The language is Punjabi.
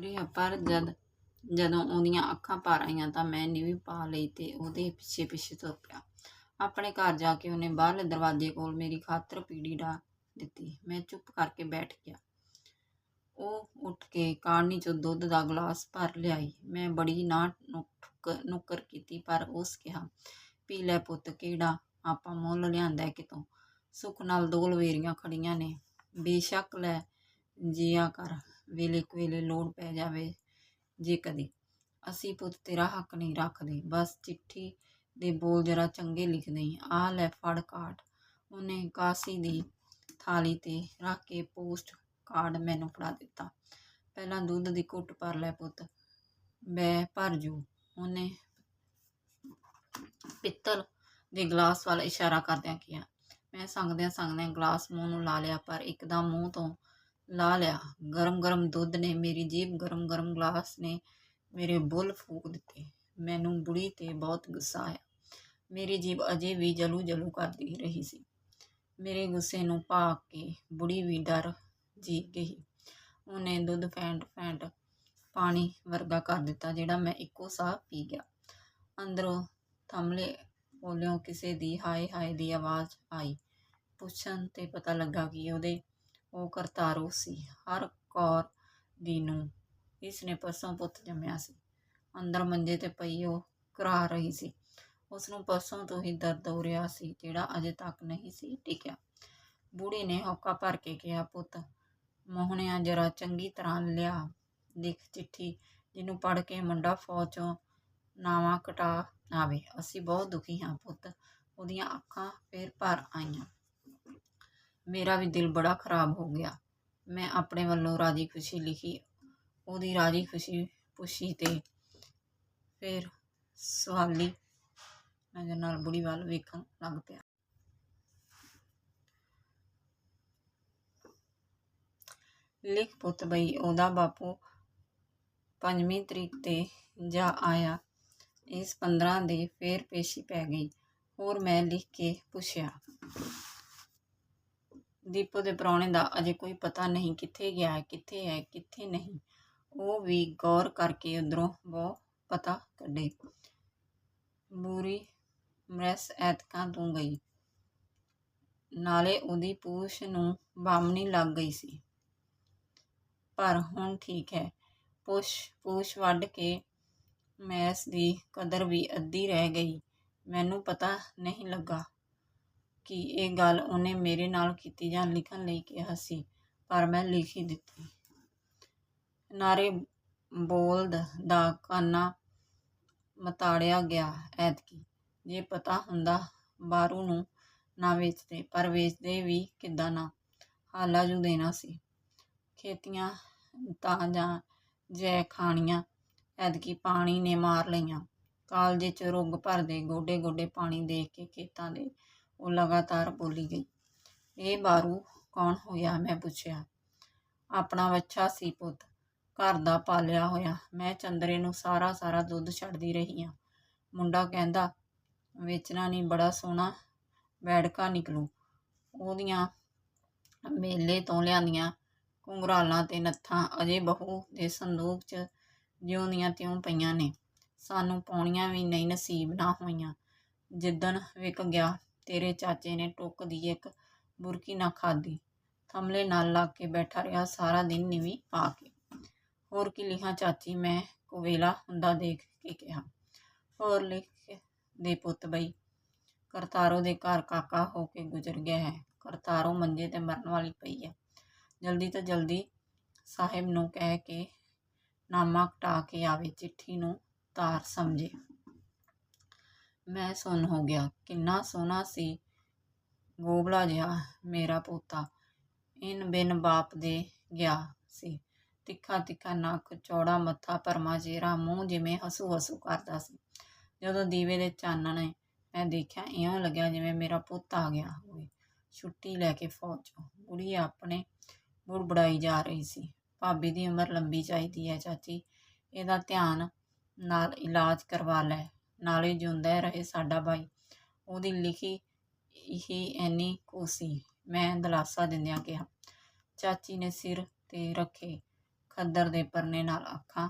ਰਿਹਾ ਪਰ ਜਦ, ਜਦੋਂ ਉਹਦੀਆਂ ਅੱਖਾਂ ਭਰ ਆਈਆਂ ਤਾਂ ਮੈਂ ਨੀਵੀਂ ਪਾ ਲਈ ਤੇ ਉਹਦੇ ਪਿੱਛੇ ਪਿੱਛੇ ਤੁਰ ਪਿਆ। ਆਪਣੇ ਘਰ ਜਾ ਕੇ ਉਹਨੇ ਬਾਹਰਲੇ ਦਰਵਾਜ਼ੇ ਕੋਲ ਮੇਰੀ ਖਾਤਰ ਪੀੜੀ ਡਾ ਦਿੱਤੀ। ਮੈਂ ਚੁੱਪ ਕਰਕੇ ਬੈਠ ਗਿਆ। ਉਹ ਉੱਠ ਕੇ ਕਾੜਨੀ ਚੋਂ ਦੁੱਧ ਦਾ ਗਲਾਸ ਭਰ ਲਿਆਈ। ਮੈਂ ਬੜੀ ਨਾ ਨੁੱਕ- ਨੁੱਕਰ ਕੀਤੀ, ਪਰ ਉਸ ਕਿਹਾ, ਪੀ ਲੈ ਪੁੱਤ, ਕਿਹੜਾ ਆਪਾਂ ਮੁੱਲ ਲਿਆਂਦਾ ਕਿਤੋਂ? ਸੁੱਖ ਨਾਲ ਦੋ ਲਵੇਰੀਆਂ ਖੜੀਆਂ ਨੇ। ਬੇਸ਼ੱਕ ਲੈ ਜੀਆ ਕਰ। ਵੇਲੇ ਕੁਵੇਲੇ ਲੋੜ ਪੈ ਜਾਵੇ, ਜੇ ਕਦੀ। ਅਸੀਂ ਪੁੱਤ ਤੇਰਾ ਹੱਕ ਨਹੀਂ ਰੱਖਦੇ। ਬਸ ਚਿੱਠੀ ਦੇ ਬੋਲ ਜਰਾ ਚੰਗੇ ਲਿਖਦੇ ਆ ਲੈ ਫੜ ਕਾਰਡ। ਉਹਨੇ ਕਾਸੀ ਦੀ ਥਾਲੀ ਤੇ ਰੱਖ ਕੇ ਪੋਸਟ ਕਾਰਡ ਮੈਨੂੰ ਫੜਾ ਦਿੱਤਾ। ਪਹਿਲਾਂ ਦੁੱਧ ਦੀ ਘੁੱਟ ਭਰ ਲੈ ਪੁੱਤ। ਬੈ ਭਰ ਜੂ। ਉਹਨੇ ਪਿੱਤਲ ਦੇ ਗਲਾਸ ਵੱਲ ਇਸ਼ਾਰਾ ਕਰਦਿਆਂ ਕਿਹਾ। ਮੈਂ ਸੰਗਦਿਆਂ ਸੰਗਦਿਆਂ ਗਲਾਸ ਮੂੰਹ ਨੂੰ ਲਾ ਲਿਆ, ਪਰ ਇੱਕਦਮ ਮੂੰਹ ਤੋਂ ਲਾ ਲਿਆ। ਗਰਮ ਗਰਮ ਦੁੱਧ ਨੇ, ਮੇਰੀ ਜੀਭ ਗਰਮ ਗਰਮ ਗਲਾਸ ਨੇ, ਮੇਰੇ ਬੁੱਲ ਫੂਕ ਦਿੱਤੇ। ਮੈਨੂੰ ਬੁੜੀ ਤੇ ਬਹੁਤ ਗੁੱਸਾ ਆਇਆ। ਮੇਰੀ ਜੀਭ ਅਜੇ ਵੀ ਜਲੂ ਜਲੂ ਕਰਦੀ ਰਹੀ ਸੀ। ਮੇਰੇ ਗੁੱਸੇ ਨੂੰ ਭਾਕ ਕੇ ਬੁੜੀ ਵੀ ਡਰ ਜੀ ਗਈ। ਉਹਨੇ ਦੁੱਧ ਫੈਂਟ ਫੈਂਟ ਪਾਣੀ ਵਰਗਾ ਕਰ ਦਿੱਤਾ, ਜਿਹੜਾ ਮੈਂ ਇੱਕੋ ਸਾਹ ਪੀ ਗਿਆ। ਅੰਦਰੋਂ ਥੰਮਲੇ ਬੋਲਿਓ ਕਿਸੇ ਦੀ ਹਾਏ ਹਾਏ ਦੀ ਆਵਾਜ਼ ਆਈ। ਪੁੱਛਣ ਤੇ ਪਤਾ ਲੱਗਾ ਕਿ ਉਹਦੇ ਉਹ ਕਰਤਾਰੋ ਸੀ। ਹਰ ਕੌਰ ਦੀ ਨੂੰ ਇਸ ਨੇ ਪਰਸੋਂ ਪੁੱਤ ਜੰਮਿਆ ਸੀ। ਅੰਦਰ ਮੰਜੇ ਤੇ ਪਈ ਉਹ ਕਰਾ ਰਹੀ ਸੀ। ਉਸ ਨੂੰ ਪਰਸੋਂ ਤੋਂ ਹੀ ਦਰਦ ਹੋ ਰਿਹਾ ਸੀ, ਜਿਹੜਾ ਅਜੇ ਤੱਕ ਨਹੀਂ ਸੀ ਟਿਕਿਆ। ਬੁੜੀ ਨੇ ਹੌਕਾ ਭਰ ਕੇ ਕਿਹਾ, ਪੁੱਤ, ਮੋਹਣਿਆ ਜਰਾ ਚੰਗੀ ਤਰ੍ਹਾਂ ਲਿਆ ਲਿਖ ਚਿੱਠੀ, ਜਿਹਨੂੰ ਪੜ੍ਹ ਕੇ ਮੁੰਡਾ ਫੌਜ ਚੋਂ ਨਾਵਾਂ ਕਟਾ ਆਵੇ। ਅਸੀਂ ਬਹੁਤ ਦੁਖੀ ਹਾਂ ਪੁੱਤ। ਉਹਦੀਆਂ ਅੱਖਾਂ ਫੇਰ ਭਰ ਆਈਆਂ। ਮੇਰਾ ਵੀ ਦਿਲ ਬੜਾ ਖਰਾਬ ਹੋ ਗਿਆ। ਮੈਂ ਆਪਣੇ ਵੱਲੋਂ ਰਾਜੀ ਖੁਸ਼ੀ ਲਿਖੀ, ਉਹਦੀ ਰਾਜੀ ਖੁਸ਼ੀ ਪੁੱਛੀ ਤੇ ਫਿਰ ਸਵਾਲੀ ਨਜ਼ਰ ਨਾਲ ਬੁੜੀ ਵੱਲ ਵੇਖਣ ਲੱਗ ਪਿਆ। ਲਿਖ ਪੁੱਤ ਬਈ, ਉਹਦਾ ਬਾਪੂ ਪੰਜਵੀਂ ਤਰੀਕ ਤੇ ਜਾ ਆਇਆ। ਇਸ 15 ਦੇ ਫੇਰ ਪੇਸ਼ੀ ਪੈ ਗਈ। ਹੋਰ ਮੈਂ ਲਿਖ ਕੇ ਪੁੱਛਿਆ। ਦੀਪੋ ਦੇ ਪ੍ਰਾਹੁਣੇ ਦਾ ਅਜੇ ਕੋਈ ਪਤਾ ਨਹੀਂ ਕਿੱਥੇ ਗਿਆ ਹੈ, ਕਿੱਥੇ ਹੈ, ਕਿੱਥੇ ਨਹੀਂ। ਉਹ ਵੀ ਗੌਰ ਕਰਕੇ ਉਧਰੋਂ ਬਹੁ ਪਤਾ ਕੱਢੇ। ਬੂਰੀ ਮਰਸ ਐਤਕਾਂ ਤੋਂ ਗਈ। ਨਾਲੇ ਉਹਦੀ ਪੂਛ ਨੂੰ ਬਾਮਣੀ ਲੱਗ ਗਈ ਸੀ। ਪਰ ਹੁਣ ਠੀਕ ਹੈ। ਪੁੱਛ, ਪੂਛ ਵੱਢ ਕੇ ਮੈਸ ਦੀ ਕਦਰ ਵੀ ਅੱਧੀ ਰਹਿ ਗਈ। ਮੈਨੂੰ ਪਤਾ ਨਹੀਂ ਲੱਗਾ। ਕਿ ਇਹ ਗੱਲ ਉਹਨੇ ਮੇਰੇ ਨਾਲ ਕੀਤੀ ਜਾਂ ਲਿਖਣ ਲਈ ਕਿਹਾ ਸੀ, ਪਰ ਮੈਂ ਲਿਖ ਹੀ ਦਿੱਤੀ। ਨਾਰੇ ਬੋਲਦ ਦਾ ਕਾਨਾ ਮਤਾੜਿਆ ਗਿਆ ਐਤਕੀ। ਜੇ ਪਤਾ ਹੁੰਦਾ ਬਾਰੂ ਨੂੰ ਨਾ ਵੇਚਦੇ, ਪਰ ਵੇਚਦੇ ਵੀ ਕਿੱਦਾਂ ਨਾ, ਹਾਲਾ ਜੂ ਦੇਣਾ ਸੀ। ਖੇਤੀਆਂ ਤਾਂ ਜਾਂ ਜੈ ਖਾਣੀਆਂ ਐਤਕੀ ਪਾਣੀ ਨੇ ਮਾਰ ਲਈਆਂ। ਕਾਲਜੇ ਚ ਰੁੱਗ ਭਰਦੇ ਗੋਡੇ ਗੋਡੇ ਪਾਣੀ ਦੇਖ ਕੇ ਖੇਤਾਂ ਦੇ ਉਹ ਲਗਾਤਾਰ ਬੋਲੀ ਗਈ। ਇਹ ਬਾਰੂ ਕੌਣ ਹੋਇਆ? ਮੈਂ ਪੁੱਛਿਆ। ਆਪਣਾ ਵੱਛਾ ਸੀ ਪੁੱਤ। ਘਰ ਦਾ ਪਾਲਿਆ ਹੋਇਆ। ਮੈਂ ਚੰਦਰੇ ਨੂੰ ਸਾਰਾ ਸਾਰਾ ਦੁੱਧ ਛੱਡਦੀ ਰਹੀ ਹਾਂ ਮੁੰਡਾ ਕਹਿੰਦਾ, ਵੇਚਣਾ ਨਹੀਂ ਬੜਾ ਸੋਹਣਾ ਬੈੜਕਾ ਨਿਕਲੂ। ਉਹਦੀਆਂ ਮੇਲੇ ਤੋਂ ਲਿਆਂਦੀਆਂ ਘੁੰਗਰਾਲਾਂ ਤੇ ਨੱਥਾਂ ਅਜੇ ਬਹੂ ਦੇ ਸੰਦੂਕ 'ਚ ਜਿਉਂਦੀਆਂ ਤਿਉਂ ਪਈਆਂ ਨੇ। ਸਾਨੂੰ ਪਾਉਣੀਆਂ ਵੀ ਨਹੀਂ ਨਸੀਬ ਨਾ ਹੋਈਆਂ। ਜਿੱਦਣ ਵਿਕ ਗਿਆ ਤੇਰੇ ਚਾਚੇ ਨੇ ਟੁੱਕ ਦੀ ਇੱਕ ਬੁਰਕੀ ਨਾ ਖਾਦੀ ਥਮਲੇ ਨਾਲ ਲੱਗ ਕੇ ਬੈਠਾ ਰਿਹਾ ਸਾਰਾ ਦਿਨ ਨੀਵੀਂ ਪਾ ਕੇ। ਹੋਰ ਕੀ ਲਿਖਾਂ ਚਾਚੀ, ਮੈਂ ਕੁਵੇਲਾ ਹੁੰਦਾ ਦੇਖ ਕੇ ਕਿਹਾ। ਹੋਰ ਲਿਖ ਦੇ ਪੁੱਤ ਬਈ, ਕਰਤਾਰੋ ਦੇ ਘਰ ਕਾਕਾ ਹੋ ਕੇ ਗੁਜ਼ਰ ਗਿਆ ਹੈ। ਕਰਤਾਰੋ ਮੰਜੇ ਤੇ ਮਰਨ ਵਾਲੀ ਪਈ ਹੈ। ਜਲਦੀ ਤੋਂ ਜਲਦੀ ਸਾਹਿਬ ਨੂੰ ਕਹਿ ਕੇ ਨਾਮਾ ਕਟਾ ਕੇ ਆਵੇ, ਚਿੱਠੀ ਨੂੰ ਤਾਰ ਸਮਝੇ। ਮੈਂ ਸੁਣ ਹੋ ਗਿਆ। ਕਿੰਨਾ ਸੋਹਣਾ ਸੀ ਗੋਬਲਾ ਜਿਹਾ ਮੇਰਾ ਪੋਤਾ। ਇਨ ਬਿਨ ਬਾਪ ਦੇ ਗਿਆ ਸੀ। ਤਿੱਖਾ ਤਿੱਖਾ ਨੱਕ, ਚੌੜਾ ਮੱਥਾ ਪਰਮਾ ਚਿਹਰਾ, ਮੂੰਹ ਜਿਵੇਂ ਹਸੂ ਹਸੂ ਕਰਦਾ ਸੀ। ਜਦੋਂ ਦੀਵੇ ਦੇ ਚਾਨਣ ਨੇ ਮੈਂ ਦੇਖਿਆ ਇਉਂ ਲੱਗਿਆ ਜਿਵੇਂ ਮੇਰਾ ਪੁੱਤ ਆ ਗਿਆ ਹੋਵੇ। ਛੁੱਟੀ ਲੈ ਕੇ ਫੌਜ ਚੋਂ। ਬੁੜੀ ਆਪਣੇ ਬੁੜਬੜਾਈ ਜਾ ਰਹੀ ਸੀ। ਭਾਬੀ ਦੀ ਉਮਰ ਲੰਬੀ ਚਾਹੀਦੀ ਹੈ, ਚਾਚੀ। ਇਹਦਾ ਧਿਆਨ ਨਾਲ ਇਲਾਜ ਕਰਵਾ ਲੈ। ਨਾਲੇ ਜਿਉਂਦਾ ਰਹੇ ਸਾਡਾ ਬਾਈ। ਉਹਦੀ ਲਿਖੀ ਹੀ ਐਨੀ ਕੁ ਸੀ। ਮੈਂ ਦਲਾਸਾ ਦਿੰਦਿਆਂ ਕਿਹਾ, ਚਾਚੀ ਨੇ ਸਿਰ ਤੇ ਰੱਖੇ ਖੱਦਰ ਦੇ ਪਰਨੇ ਨਾਲ ਅੱਖਾਂ